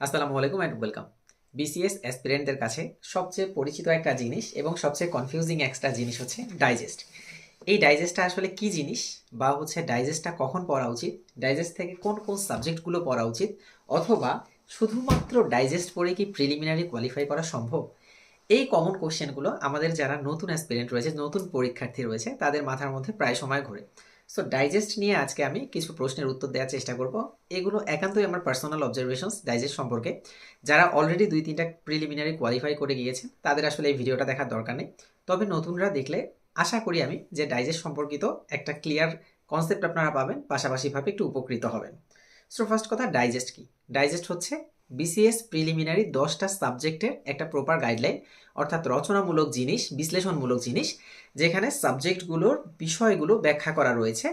আসসালামু আলাইকুম and welcome BCS অ্যাসপিরেন্টদের কাছে সবচেয়ে পরিচিত একটা জিনিস এবং সবচেয়ে কনফিউজিং একটা জিনিস হচ্ছে ডাইজেস্ট এই ডাইজেস্টটা আসলে কি জিনিস বা হচ্ছে ডাইজেস্টটা কখন পড়া উচিত? ডাইজেস্ট থেকে কোন কোন সাবজেক্টগুলো পড়া উচিত? অথবা শুধুমাত্র ডাইজেস্ট পড়ে কি প্রিলিমিনারি কোয়ালিফাই করা সম্ভব? এই কমন কোশ্চেনগুলো আমাদের যারা নতুন অ্যাসপিরেন্ট রয়েছে, নতুন পরীক্ষার্থী রয়েছে, তাদের মাথার মধ্যে প্রায় সময় ঘোরে। সো ডাইজেস্ট নিয়ে আজকে আমি কিছু প্রশ্নের উত্তর দেওয়ার চেষ্টা করব। এগুলো একান্তই আমার পার্সোনাল অবজারভেশনস ডাইজেস্ট সম্পর্কে। যারা অলরেডি দুই তিনটা প্রিলিমিনারি কোয়ালিফাই করে গিয়েছেন, তাদের আসলে এই ভিডিওটা দেখার দরকার নেই। তবে নতুনরা দেখলে আশা করি আমি যে ডাইজেস্ট সম্পর্কিত একটা ক্লিয়ার কনসেপ্ট আপনারা পাবেন পাশাপাশিভাবে একটু উপকৃত হবেন। সো ফার্স্ট কথা ডাইজেস্ট কি? ডাইজেস্ট হচ্ছে বিসিএস প্রিলিমিনারি দশটা সাবজেক্টের একটা প্রপার গাইডলাইন অর্থাৎ রচনামূলক জিনিস, বিশ্লেষণমূলক জিনিস, যেখানে সাবজেক্টগুলোর বিষয়গুলো ব্যাখ্যা করা রয়েছে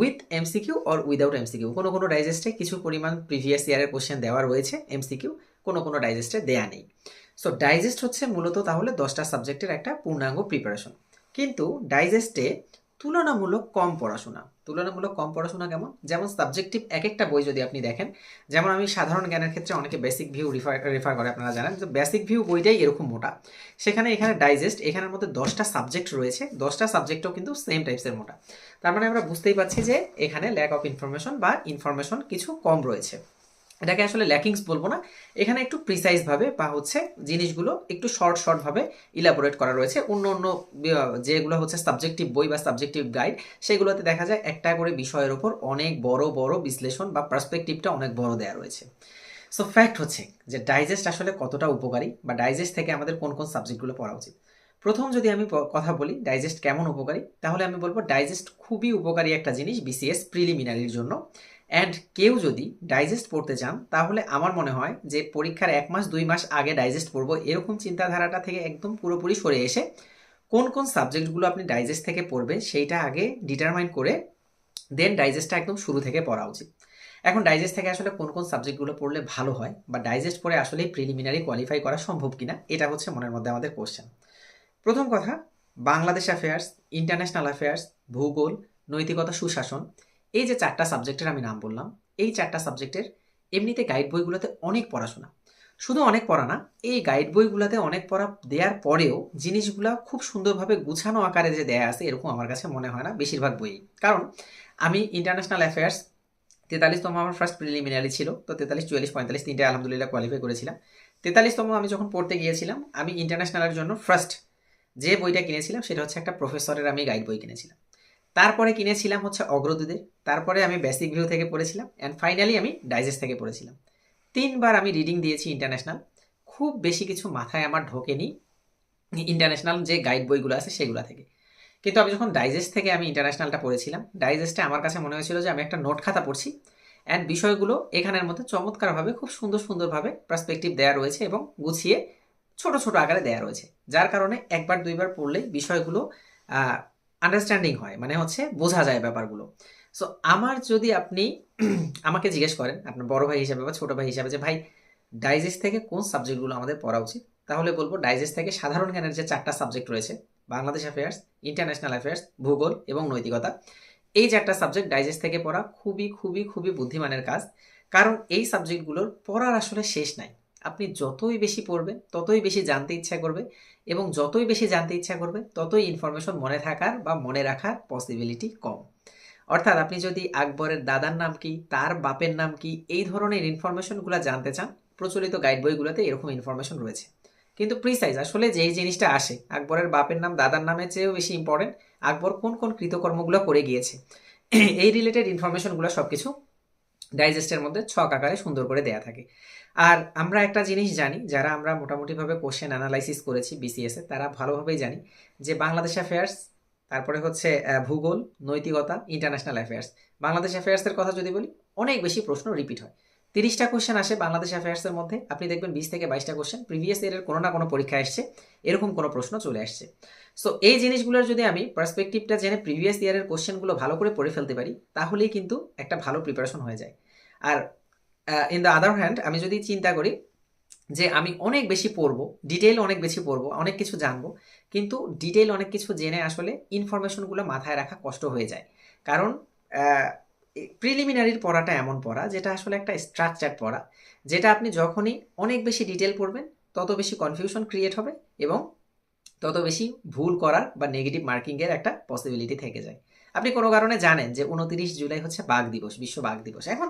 with MCQ or without MCQ কোনো কোনো ডাইজেস্টে কিছু পরিমাণ প্রিভিয়াস ইয়ারের কোশ্চেন দেওয়া রয়েছে এমসিকিউ কোনো কোনো ডাইজেস্টে দেয়া নেই। সো ডাইজেস্ট হচ্ছে মূলত তাহলে দশটা সাবজেক্টের একটা পূর্ণাঙ্গ প্রিপারেশন কিন্তু ডাইজেস্টে তুলনামূলক কম পড়াশোনা। তুলনামূলক কম পড়াশোনা কেমন? যেমন সাবজেক্টিভ এক একটা বই যদি আপনি দেখেন, যেমন আমি সাধারণ জ্ঞানের ক্ষেত্রে অনেকে বেসিক ভিউ রিফার রেফার করে, আপনারা জানেন। তো বেসিক ভিউ বইটাই এরকম মোটা। সেখানে এখানে ডাইজেস্ট এখানের মধ্যে দশটা সাবজেক্ট রয়েছে। দশটা সাবজেক্টও কিন্তু সেম টাইপসের মোটা। তার মানে আমরা বুঝতেই পারছি যে এখানে ল্যাক অফ ইনফরমেশন বা ইনফরমেশন কিছু কম রয়েছে। এটাকে আসলে ল্যাকিংস বলব না। এখানে একটু প্রিসাইজভাবে বা হচ্ছে জিনিসগুলো একটু শর্ট শর্টভাবে ইলাবোরেট করা রয়েছে। অন্য অন্য যেগুলো হচ্ছে সাবজেক্টিভ বই বা সাবজেক্টিভ গাইড সেগুলোতে দেখা যায় একটা করে বিষয়ের ওপর অনেক বড় বড় বিশ্লেষণ বা পার্সপেক্টিভটা অনেক বড় দেওয়া রয়েছে। সো ফ্যাক্ট হচ্ছে যে ডাইজেস্ট আসলে কতটা উপকারী বা ডাইজেস্ট থেকে আমাদের কোন কোন সাবজেক্টগুলো পড়া উচিত। প্রথম যদি আমি কথা বলি ডাইজেস্ট কেমন উপকারী? তাহলে আমি বলব ডাইজেস্ট খুবই উপকারী একটা জিনিস বিসিএস প্রিলিমিনারির জন্য। অ্যান্ড কেউ যদি ডাইজেস্ট পড়তে চান, তাহলে আমার মনে হয় যে পরীক্ষার এক মাস, দুই মাস আগে ডাইজেস্ট পড়ব, এরকম চিন্তাধারাটা থেকে একদম পুরোপুরি সরে এসে কোন কোন সাবজেক্টগুলো আপনি ডাইজেস্ট থেকে পড়বেন সেইটা আগে ডিটারমাইন করে দেন ডাইজেস্টটা একদম শুরু থেকে পড়া উচিত। এখন ডাইজেস্ট থেকে আসলে কোন কোন সাবজেক্টগুলো পড়লে ভালো হয় বা ডাইজেস্ট পড়ে আসলে প্রিলিমিনারি কোয়ালিফাই করা সম্ভব কিনা, এটা হচ্ছে মনের মধ্যে আমাদের কোশ্চেন প্রথম কথা, বাংলাদেশ অ্যাফেয়ার্স ইন্টারন্যাশনাল অ্যাফেয়ার্স ভূগোল, নৈতিকতা সুশাসন এই যে চারটা সাবজেক্টের আমি নাম বললাম, এই চারটা সাবজেক্টের এমনিতে গাইড বইগুলোতে অনেক পড়াশোনা। শুধু অনেক পড়া না, এই গাইড বইগুলোতে অনেক পড়া দেওয়ার পরেও জিনিসগুলো খুব সুন্দরভাবে গুছানো আকারে যে দেয়া আছে, এরকম আমার কাছে মনে হয় না বেশিরভাগ বই কারণ আমি ইন্টারন্যাশনাল অ্যাফেয়ার্স তেতাল্লিশতম আমার ফার্স্ট প্রিলিমিনারি ছিল, তো তেতাল্লিশ, চুয়াল্লিশ, পঁয়তাল্লিশ তিনটে আলহামদুলিল্লাহ কোয়ালিফাই করেছিলাম। তেতাল্লিশতম আমি যখন পড়তে গিয়েছিলাম, আমি ইন্টারন্যাশনালের জন্য ফার্স্ট যে বইটা কিনেছিলাম, সেটা হচ্ছে একটা প্রফেসরের আমি গাইড বই কিনেছিলাম। তারপরে কিনেছিলাম হচ্ছে অগ্রদূতের তারপরে আমি বেসিক ভিউ থেকে পড়েছিলাম অ্যান্ড ফাইনালি আমি ডাইজেস্ট থেকে পড়েছিলাম। তিনবার আমি রিডিং দিয়েছি ইন্টারন্যাশনাল খুব বেশি কিছু মাথায় আমার ঢোকেনি ইন্টারন্যাশনাল যে গাইড বইগুলো আছে সেগুলো থেকে। কিন্তু আমি যখন ডাইজেস্ট থেকে আমি ইন্টারন্যাশনালটা পড়েছিলাম ডাইজেস্টে আমার কাছে মনে হয়েছিল যে আমি একটা নোট খাতা পড়ছি অ্যান্ড বিষয়গুলো এখানের মধ্যে চমৎকারভাবে, খুব সুন্দর সুন্দরভাবে পার্সপেক্টিভ দেওয়া রয়েছে এবং গুছিয়ে ছোট ছোট আকারে দেওয়া রয়েছে। যার কারণে একবার দুইবার পড়লেই বিষয়গুলো আন্ডারস্ট্যান্ডিং হয়। মানে হচ্ছে বোঝা যায় ব্যাপারগুলো। সো আমার যদি আপনি আমাকে জিজ্ঞেস করেন, আপনার বড় ভাই হিসাবে বা ছোট ভাই হিসাবে যে, ভাই ডাইজেস্ট থেকে কোন সাবজেক্টগুলো আমাদের পড়া উচিত? তাহলে বলব ডাইজেস্ট থেকে সাধারণ জ্ঞানের যে চারটা সাবজেক্ট রয়েছে, বাংলাদেশ অ্যাফেয়ার্স ইন্টারন্যাশনাল অ্যাফেয়ার্স ভূগোল এবং নৈতিকতা, এই চারটা সাবজেক্ট ডাইজেস্ট থেকে পড়া খুবই খুবই খুবই বুদ্ধিমানের কাজ। কারণ এই সাবজেক্টগুলোর পড়ার আসলে শেষ নাই। আপনি যতই বেশি পড়বেন, ততই বেশি জানতে ইচ্ছা করবে এবং যতই বেশি জানতে ইচ্ছা করবে, ততই ইনফরমেশন মনে থাকার বা মনে রাখার পসিবিলিটি কম। অর্থাৎ আপনি যদি আকবরের দাদার নাম কি, তার বাপের নাম কি, এই ধরনের ইনফরমেশনগুলো জানতে চান, প্রচলিত গাইড বইগুলোতে এরকম ইনফরমেশন রয়েছে। কিন্তু প্রিসাইজ আসলে যেই জিনিসটা আসে, আকবরের বাপের নাম, দাদার নামের চেয়েও বেশি ইম্পর্টেন্ট আকবর কোন কোন কৃতকর্মগুলো করে গিয়েছে, এই রিলেটেড ইনফরমেশনগুলো সব কিছু ডাইজেস্টের মধ্যে ছক আকারে সুন্দর করে দেয়া থাকে। আর আমরা একটা জিনিস জানি, যারা আমরা মোটামুটিভাবে কোশ্চেন অ্যানালাইসিস করেছি বিসিএসে তারা ভালোভাবেই জানি যে বাংলাদেশ অ্যাফেয়ার্স তারপরে হচ্ছে ভূগোল, নৈতিকতা ইন্টারন্যাশনাল অ্যাফেয়ার্স বাংলাদেশ অ্যাফেয়ার্সের কথা যদি বলি, অনেক বেশি প্রশ্ন রিপিট হয়। তিরিশটা কোশ্চেন আসে বাংলাদেশ অ্যাফেয়ার্সের মধ্যে, আপনি দেখবেন বিশ থেকে বাইশটা কোশ্চেন প্রিভিয়াস ইয়ারের কোনো না কোনো পরীক্ষা এসছে, এরকম কোনো প্রশ্ন চলে আসছে। সো এই জিনিসগুলোর যদি আমি পার্সপেক্টিভটা জেনে প্রিভিয়াস ইয়ারের কোশ্চেনগুলো ভালো করে পড়ে ফেলতে পারি, তাহলেই কিন্তু একটা ভালো প্রিপারেশন হয়ে যায়। আর ইন দ্য আদার হ্যান্ড আমি যদি চিন্তা করি যে আমি অনেক বেশি পড়ব ডিটেল অনেক বেশি পড়ব, অনেক কিছু জানব, কিন্তু ডিটেল অনেক কিছু জেনে আসলে ইনফরমেশনগুলো মাথায় রাখা কষ্ট হয়ে যায়। কারণ প্রিলিমিনারির পড়াটা এমন পড়া যেটা আসলে একটা স্ট্রাকচার পড়া, যেটা আপনি যখনই অনেক বেশি ডিটেল পড়বেন, তত বেশি কনফিউশন ক্রিয়েট হবে এবং তত বেশি ভুল করার বা নেগেটিভ মার্কিংয়ের একটা পসিবিলিটি থেকে যায়। আপনি কোনো কারণে জানেন যে উনতিরিশ জুলাই হচ্ছে বাঘ দিবস, বিশ্ব বাঘ দিবস। এখন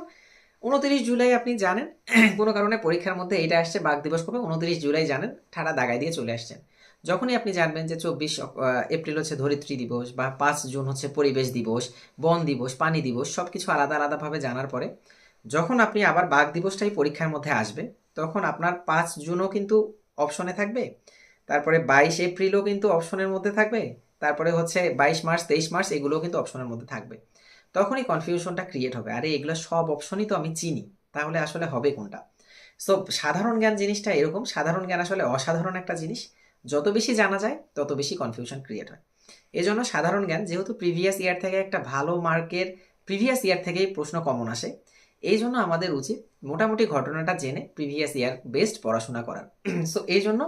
উনতিরিশ জুলাই আপনি জানেন, কোনো কারণে পরীক্ষার মধ্যে এটা আসছে, বাঘ দিবস কবে? উনতিরিশ জুলাই জানেন, ঠাড়া দাগায় দিয়ে চলে আসছেন। যখনই আপনি জানবেন যে চব্বিশ এপ্রিল হচ্ছে ধরিত্রী দিবস বা পাঁচ জুন হচ্ছে পরিবেশ দিবস, বন দিবস, পানি দিবস সব কিছু আলাদা আলাদাভাবে জানার পরে, যখন আপনি আবার বাঘ দিবসটাই পরীক্ষার মধ্যে আসবে, তখন আপনার পাঁচ জুনও কিন্তু অপশনে থাকবে, তারপরে বাইশ এপ্রিলও কিন্তু অপশনের মধ্যে থাকবে, তারপরে হচ্ছে বাইশ মার্চ, তেইশ মার্চ এগুলোও কিন্তু অপশনের মধ্যে থাকবে। তখনই কনফিউশনটা ক্রিয়েট হবে। আরে, এগুলো সব অপশনই তো আমি চিনি। তাহলে আসলে হবে কোনটা? সো সাধারণ জ্ঞান জিনিসটা এরকম। সাধারণ জ্ঞান আসলে অসাধারণ একটা জিনিস। যত বেশি জানা যায়, তত বেশি কনফিউশন ক্রিয়েট হয়। এজন্য সাধারণ জ্ঞান, যেহেতু প্রিভিয়াস ইয়ার থেকে একটা ভালো মার্কের প্রিভিয়াস ইয়ার থেকেই প্রশ্ন কমন আসে এই জন্য আমাদের উচিত মোটামুটি ঘটনাটা জেনে প্রিভিয়াস ইয়ার বেস্ট পড়াশোনা করার। সো এই জন্য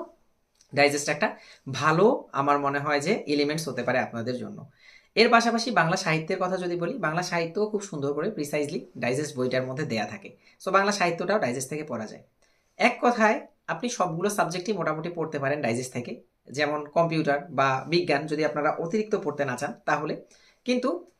ডাইজেস্ট একটা ভালো, আমার মনে হয় যে এলিমেন্টস হতে পারে আপনাদের জন্য। এর পাশাপাশি বাংলা সাহিত্যের কথা যদি বলি, বাংলা সাহিত্যও খুব সুন্দর করে প্রিসাইজলি ডাইজেস্ট বইটার মধ্যে দেয়া থাকে। সো বাংলা সাহিত্যটাও ডাইজেস্ট থেকে পড়া যায়। এক কথায়, আপনি সবগুলো সাবজেক্টই মোটামুটি পড়তে পারেন ডাইজেস্ট থেকে। যেমন কম্পিউটার বা বিজ্ঞান যদি আপনারা অতিরিক্ত পড়তে না চান, তাহলে। কিন্তু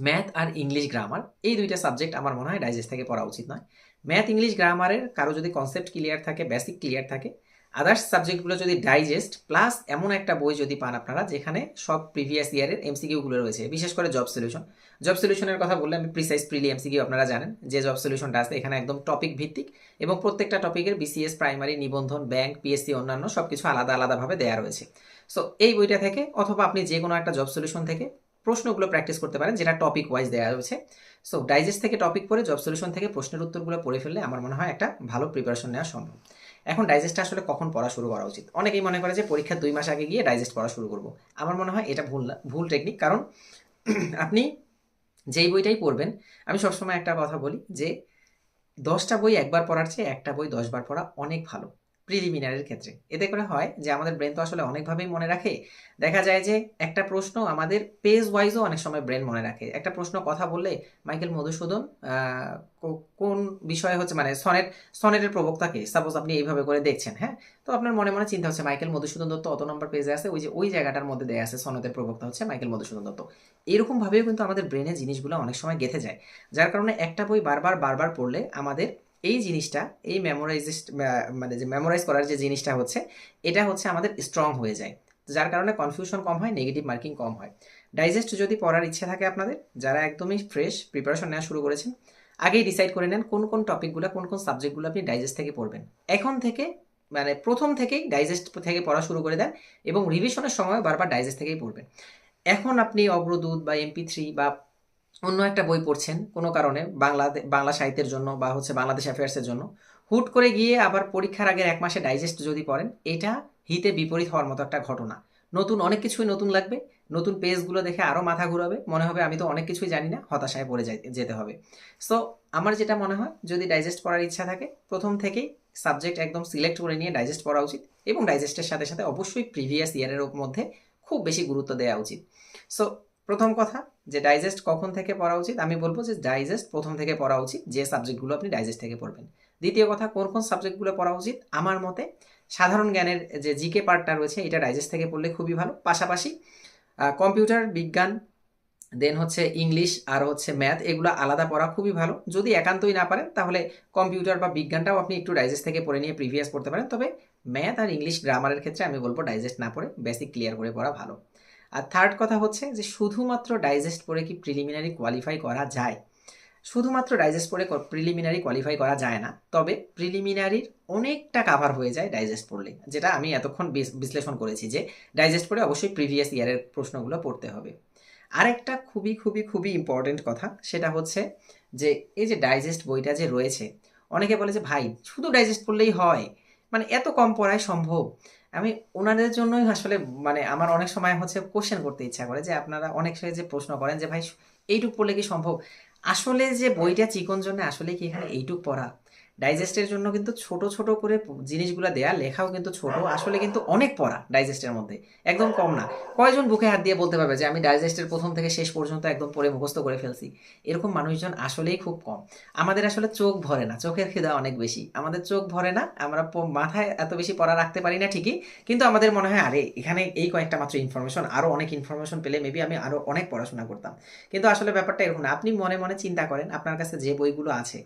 ম্যাথ আর ইংলিশ গ্রামার এই দুইটা সাবজেক্ট আমার মনে হয় ডাইজেস্ট থেকে পড়া উচিত নয়। ম্যাথ ইংলিশ গ্রামারের কারও যদি কনসেপ্ট ক্লিয়ার থাকে বেসিক ক্লিয়ার থাকে আদার্স সাবজেক্টগুলো যদি ডাইজেস্ট প্লাস এমন একটা বই যদি পান আপনারা, যেখানে সব প্রিভিয়াস ইয়ারের এমসিকিউগুলো রয়েছে, বিশেষ করে জব সলিউশন জব সলিউশনের কথা বললে আমি প্রিসাইজ প্রিলি এমসিকিউ আপনারা জানেন, যে জব সলিউশনটা আছে, এখানে একদম টপিক ভিত্তিক এবং প্রত্যেকটা টপিকের বিসিএস প্রাইমারি নিবন্ধন ব্যাংক পিএসসি অন্যান্য সব কিছু আলাদা আলাদাভাবে দেওয়া রয়েছে। সো এই বইটা থেকে, অথবা আপনি যে কোনো একটা জব সলিউশন থেকে প্রশ্নগুলো প্র্যাকটিস করতে পারেন, যেটা টপিক ওয়াইজ দেওয়া রয়েছে। সো ডাইজেস্ট থেকে টপিক পড়ে জব সলিউশন থেকে প্রশ্নের উত্তরগুলো পড়ে ফেললে আমার মনে হয় একটা ভালো প্রিপারেশন নেওয়া সম্ভব। এখন ডাইজেস্টটা আসলে কখন পড়া শুরু করা উচিত? অনেকেই মনে করে যে পরীক্ষার দুই মাস আগে গিয়ে ডাইজেস্ট পড়া শুরু করব। আমার মনে হয় এটা ভুল ভুল টেকনিক কারণ আপনি যেই বইটাই পড়বেন, আমি সবসময় একটা কথা বলি যে দশটা বই একবার পড়ার চেয়ে একটা বই দশবার পড়া অনেক ভালো। প্রিলিমিনারির ক্ষেত্রে। এতে করে হয় যে আমাদের ব্রেন তো আসলে অনেকভাবেই মনে রাখে। দেখা যায় যে একটা প্রশ্ন আমাদের পেজ ওয়াইজও অনেক সময় ব্রেন মনে রাখে। একটা প্রশ্ন কথা বললে, মাইকেল মধুসূদন কোন বিষয়ে হচ্ছে মানে সনেট সনেটের প্রবক্তাকে সাপোজ আপনি এইভাবে করে দেখছেন হ্যাঁ? তো আপনার মনে মনে চিন্তা হচ্ছে, মাইকেল মধুসূদন দত্ত অত নম্বর পেজে আছে? ওই যে, ওই জায়গাটার মধ্যে দেয়া আছে সনতের প্রবক্তা হচ্ছে মাইকেল মধুসূদন দত্ত। এরকমভাবেও কিন্তু আমাদের ব্রেনে জিনিসগুলো অনেক সময় গেঁথে যায়। যার কারণে একটা বই বারবার বারবার পড়লে আমাদের এই জিনিসটা, এই মেমোরাইজ মানে যে মেমোরাইজ করার যে জিনিসটা হচ্ছে, এটা হচ্ছে আমাদের স্ট্রং হয়ে যায়। যার কারণে কনফিউশন কম হয় নেগেটিভ মার্কিং কম হয়। ডাইজেস্ট যদি পড়ার ইচ্ছে থাকে আপনাদের, যারা একদমই ফ্রেশ প্রিপারেশন নেওয়া শুরু করেছেন, আগেই ডিসাইড করে নেন কোন কোন টপিকগুলো কোন কোন সাবজেক্টগুলো আপনি ডাইজেস্ট থেকে পড়বেন। এখন থেকে মানে প্রথম থেকেই ডাইজেস্ট থেকে পড়া শুরু করে দেন এবং রিভিশনের সময় বারবার ডাইজেস্ট থেকেই পড়বেন। এখন আপনি অগ্রদূত বা এমপি থ্রি বা অন্য একটা বই পড়ছেন, কোনো কারণে বাংলা বাংলা সাহিত্যের জন্য বা হচ্ছে বাংলাদেশ অ্যাফেয়ার্সের জন্য। হুট করে গিয়ে আবার পরীক্ষার আগের এক মাসে ডাইজেস্ট যদি পড়েন, এটা হিতে বিপরীত হওয়ার মতো একটা ঘটনা। নতুন অনেক কিছুই নতুন লাগবে, নতুন পেজগুলো দেখে আরও মাথা ঘুরাবে। মনে হবে আমি তো অনেক কিছুই জানি না, হতাশায় পড়ে যেতে হবে। সো আমার যেটা মনে হয়, যদি ডাইজেস্ট পড়ার ইচ্ছা থাকে, প্রথম থেকেই সাবজেক্ট একদম সিলেক্ট করে নিয়ে ডাইজেস্ট পড়া উচিত এবং ডাইজেস্টের সাথে সাথে অবশ্যই প্রিভিয়াস ইয়ারের মধ্যে খুব বেশি গুরুত্ব দেওয়া উচিত। সো প্রথম কথা যে ডাইজেস্ট কখন থেকে পড়া উচিত, আমি বলব যে ডাইজেস্ট প্রথম থেকে পড়া উচিত, যে সাবজেক্টগুলো আপনি ডাইজেস্ট থেকে পড়বেন। দ্বিতীয় কথা, কোন কোন সাবজেক্টগুলো পড়া উচিত? আমার মতে সাধারণ জ্ঞানের যে জিকে পার্টটা রয়েছে, এটা ডাইজেস্ট থেকে পড়লে খুবই ভালো। পাশাপাশি কম্পিউটার বিজ্ঞান দেন হচ্ছে ইংলিশ আর হচ্ছে ম্যাথ এগুলো আলাদা পড়া খুবই ভালো। যদি একান্তই না পারেন, তাহলে কম্পিউটার বা বিজ্ঞানটাও আপনি একটু ডাইজেস্ট থেকে পড়ে নিয়ে প্রিভিয়াস পড়তে পারেন। তবে ম্যাথ আর ইংলিশ গ্রামারের ক্ষেত্রে আমি বলব ডাইজেস্ট না পড়ে বেসিক ক্লিয়ার করে পড়া ভালো। আর থার্ড কথা হচ্ছে যে শুধুমাত্র ডাইজেস্ট পড়ে কি প্রিলিমিনারি কোয়ালিফাই করা যায়? শুধুমাত্র ডাইজেস্ট পড়ে প্রিলিমিনারি কোয়ালিফাই করা যায় না। তবে প্রিলিমিনারির অনেকটা কাভার হয়ে যায় ডাইজেস্ট পড়লে, যেটা আমি এতক্ষণ বিশ্লেষণ করেছি যে ডাইজেস্ট পড়ে অবশ্যই প্রিভিয়াস ইয়ারের প্রশ্নগুলো পড়তে হবে। আরেকটা খুবই খুবই খুবই ইম্পর্টেন্ট কথা, সেটা হচ্ছে যে এই যে ডাইজেস্ট বইটা যে রয়েছে, অনেকে বলে যে ভাই, শুধু ডাইজেস্ট পড়লেই হয় মানে এত কম পড়ায় সম্ভব। আমি ওনাদের জন্যই আসলে মানে আমার অনেক সময় হচ্ছে কোশ্চেন করতে ইচ্ছা করে যে আপনারা অনেক সময় যে প্রশ্ন করেন যে, ভাই, এইটুক পড়লে কি সম্ভব? আসলে যে বইটা চিকন জন্য আসলে কি এখানে এইটুক পড়া ডাইজেস্টের জন্য কিন্তু ছোট ছোট করে জিনিসগুলো দেয়া, লেখাও কিন্তু ছোট, আসলে কিন্তু অনেক পড়া ডাইজেস্টের মধ্যে, একদম কম না। কয়জন বুকে হাত দিয়ে বলতে পারবে যে, আমি ডাইজেস্টের প্রথম থেকে শেষ পর্যন্ত একদম পড়ে মুখস্থ করে ফেলছি এরকম মানুষজন আসলেই খুব কম। আমাদের আসলে চোখ ভরে না, চোখের খিদা অনেক বেশি। আমাদের চোখ ভরে না, আমরা মাথায় এত বেশি পড়া রাখতে পারি না ঠিকই, কিন্তু আমাদের মনে হয়, আরে, এখানে এই কয়েকটা মাত্র ইনফরমেশন আরও অনেক ইনফরমেশন পেলে মেবি আমি আরও অনেক পড়াশোনা করতাম। কিন্তু আসলে ব্যাপারটা এরকম না। আপনি মনে মনে চিন্তা করেন, আপনার কাছে যে বইগুলো আছে,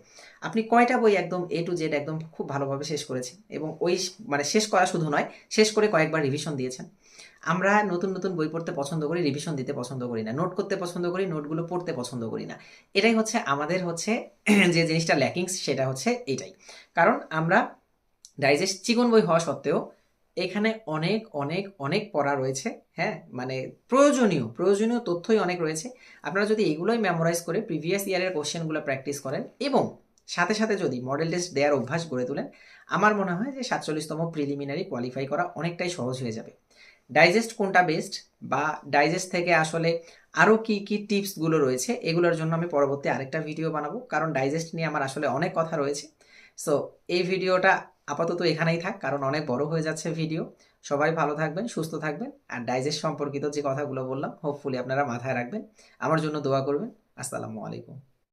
আপনি কয়টা বই একদম এ টু জেড একদম খুব ভালোভাবে শেষ করেছেন এবং ওই মানে শেষ করা শুধু নয়, শেষ করে কয়েকবার রিভিশন দিয়েছেন। আমরা নতুন নতুন বই পড়তে পছন্দ করি রিভিশন দিতে পছন্দ করি না। নোট করতে পছন্দ করি নোটগুলো পড়তে পছন্দ করি না। এটাই হচ্ছে, আমাদের হচ্ছে যে জিনিসটা ল্যাকিংস সেটা হচ্ছে এটাই। কারণ আমরা ডাইজেস্ট চিকন বই হওয়া সত্ত্বেও এখানে অনেক অনেক অনেক পড়া রয়েছে হ্যাঁ? মানে প্রয়োজনীয় প্রয়োজনীয় তথ্যই অনেক রয়েছে। আপনারা যদি এগুলোই মেমোরাইজ করে প্রিভিয়াস ইয়ারের কোশ্চেনগুলো প্র্যাকটিস করেন এবং সাথে সাথে যদি মডেল টেস্ট দেওয়ার অভ্যাস গড়ে তোলেন আমার মনে হয় যে সাতচল্লিশতম প্রিলিমিনারি কোয়ালিফাই করা অনেকটাই সহজ হয়ে যাবে। ডাইজেস্ট কোনটা বেস্ট বা ডাইজেস্ট থেকে আসলে আরও কি কি টিপসগুলো রয়েছে, এগুলোর জন্য আমি পরবর্তী আরেকটা ভিডিও বানাবো। কারণ ডাইজেস্ট নিয়ে আমার আসলে অনেক কথা রয়েছে। সো এই ভিডিওটা আপাতত এখানেই থাক, কারণ অনেক বড় হয়ে যাচ্ছে ভিডিও সবাই ভালো থাকবেন, সুস্থ থাকবেন, আর ডাইজেস্ট সম্পর্কিত যে কথাগুলো বললাম হোপফুলি আপনারা মাথায় রাখবেন। আমার জন্য দোয়া করবেন। আসসালামু আলাইকুম।